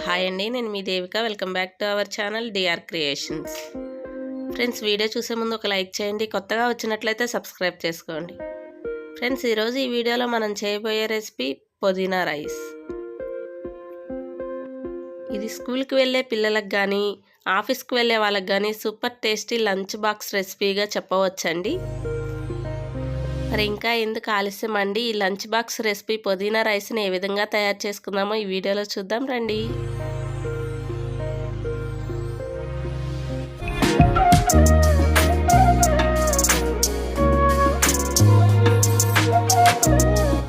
Hi అండి నేను మీ Devika. Welcome back to our channel DR creations friends video చూసే ముందు ఒక లైక్ చేయండి. కొత్తగా వచ్చినట్లయితే సబ్స్క్రైబ్ చేసుకోండి. ఫ్రెండ్స్ ఈరోజు ఈ వీడియోలో మనం చేయబోయే రెసిపీ పుదీనా రైస్. ఇది స్కూల్కి వెళ్ళే పిల్లలకు కానీ ఆఫీస్కి వెళ్ళే వాళ్ళకి కానీ సూపర్ టేస్టీ లంచ్ బాక్స్ రెసిపీగా చెప్పవచ్చండి. మరి ఇంకా ఎందుకు ఆలస్యం అండి? ఈ లంచ్ బాక్స్ రెసిపీ పుదీనా రైస్ని ఏ విధంగా తయారు చేసుకుందామో ఈ వీడియోలో చూద్దాం రండి.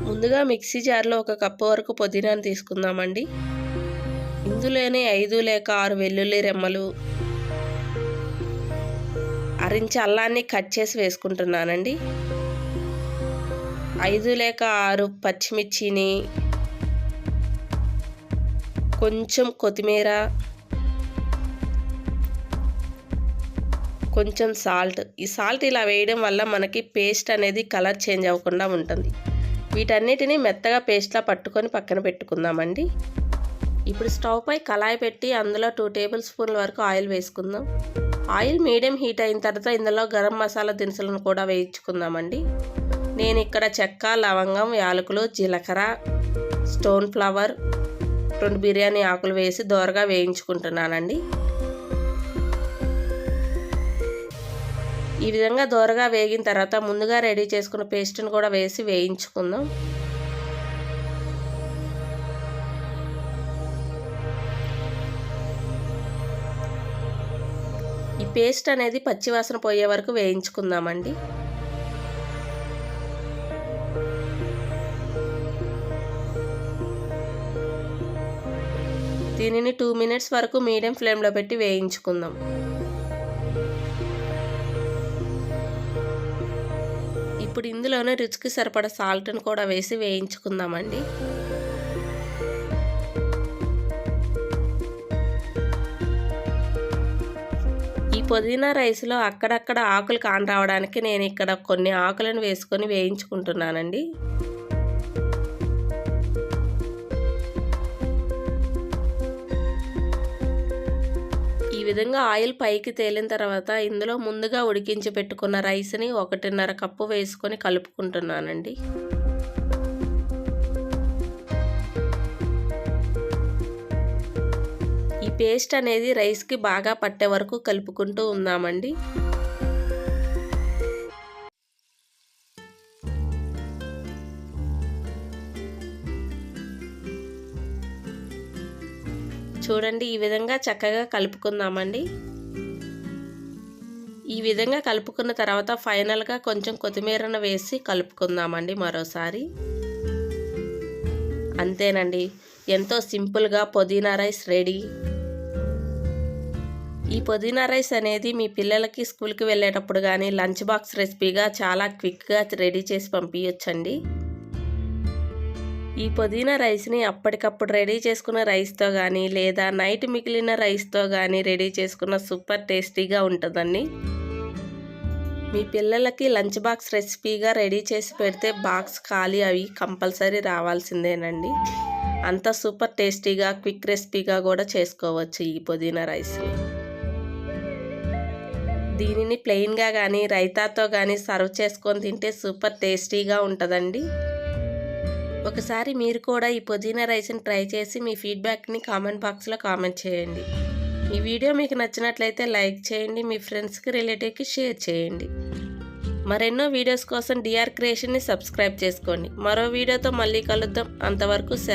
ముందుగా మిక్సీ జార్లో ఒక కప్పు వరకు పుదీనాను తీసుకుందామండి. ఇందులోనే ఐదు లేక ఆరు వెల్లుల్లి రెమ్మలు అరించి అల్లాన్ని కట్ చేసి వేసుకుంటున్నానండి. ఐదు లేక ఆరు పచ్చిమిర్చిని కొంచెం కొత్తిమీర కొంచెం సాల్ట్. ఈ సాల్ట్ ఇలా వేయడం వల్ల మనకి పేస్ట్ అనేది కలర్ చేంజ్ అవ్వకుండా ఉంటుంది. వీటన్నిటిని మెత్తగా పేస్ట్లా పట్టుకొని పక్కన పెట్టుకుందామండి. ఇప్పుడు స్టవ్ పై కళాయి పెట్టి అందులో టూ టేబుల్ స్పూన్ల వరకు ఆయిల్ వేసుకుందాం. ఆయిల్ మీడియం హీట్ అయిన తర్వాత ఇందులో గరం మసాలా దినుసులను కూడా వేయించుకుందామండి. నేను ఇక్కడ చెక్క లవంగం యాలకులు జీలకర్ర స్టోన్ ఫ్లవర్ రెండు బిర్యానీ ఆకులు వేసి దోరగా వేయించుకుంటున్నానండి. ఈ విధంగా దోరగా వేగిన తర్వాత ముందుగా రెడీ చేసుకున్న పేస్ట్ని కూడా వేసి వేయించుకుందాం. ఈ పేస్ట్ అనేది పచ్చివాసన పోయే వరకు వేయించుకుందామండి. దీనిని టూ మినిట్స్ వరకు మీడియం ఫ్లేమ్లో పెట్టి వేయించుకుందాం. ఇప్పుడు ఇందులోనే రుచికి సరిపడ సాల్ట్ని కూడా వేసి వేయించుకుందామండి. ఈ పుదీనా రైస్లో అక్కడక్కడ ఆకులు కాన్ రావడానికి నేను ఇక్కడ కొన్ని ఆకులను వేసుకొని వేయించుకుంటున్నానండి. విధంగా ఆయిల్ పైకి తేలిన తర్వాత ఇందులో ముందుగా ఉడికించి పెట్టుకున్న రైస్ని ఒకటిన్నర కప్పు వేసుకొని కలుపుకుంటున్నానండి. ఈ పేస్ట్ అనేది రైస్కి బాగా పట్టే వరకు కలుపుకుంటూ ఉందామండి. చూడండి ఈ విధంగా చక్కగా కలుపుకుందామండి. ఈ విధంగా కలుపుకున్న తర్వాత ఫైనల్గా కొంచెం కొత్తిమీరను వేసి కలుపుకుందామండి మరోసారి. అంతేనండి ఎంతో సింపుల్గా పుదీనా రైస్ రెడీ. ఈ పుదీనా రైస్ అనేది మీ పిల్లలకి స్కూల్కి వెళ్ళేటప్పుడు కానీ లంచ్ బాక్స్ రెసిపీగా చాలా క్విక్గా రెడీ చేసి పంపించచ్చండి ఈ పుదీనా రైస్ని అప్పటికప్పుడు రెడీ చేసుకున్న రైస్తో కానీ లేదా నైట్ మిగిలిన రైస్తో కానీ రెడీ చేసుకున్న సూపర్ టేస్టీగా ఉంటుందండి. మీ పిల్లలకి లంచ్ బాక్స్ రెసిపీగా రెడీ చేసి పెడితే బాక్స్ ఖాళీ అవి కంపల్సరీ రావాల్సిందేనండి. అంత సూపర్ టేస్టీగా క్విక్ రెసిపీగా కూడా చేసుకోవచ్చు ఈ పుదీనా రైస్ని. దీనిని ప్లెయిన్గా కానీ రైతాతో కానీ సర్వ్ చేసుకొని తింటే సూపర్ టేస్టీగా ఉంటుందండి. ఒకసారి మీరు కూడా ఈ పుదీనా రైస్ని ట్రై చేసి మీ ఫీడ్బ్యాక్ని కామెంట్ బాక్స్లో కామెంట్ చేయండి. ఈ వీడియో మీకు నచ్చినట్లయితే లైక్ చేయండి మీ ఫ్రెండ్స్కి రిలేటివ్కి షేర్ చేయండి. మరెన్నో వీడియోస్ కోసం డిఆర్ క్రియేషన్ని సబ్స్క్రైబ్ చేసుకోండి. మరో వీడియోతో మళ్ళీ కలుద్దాం. అంతవరకు సెలవు.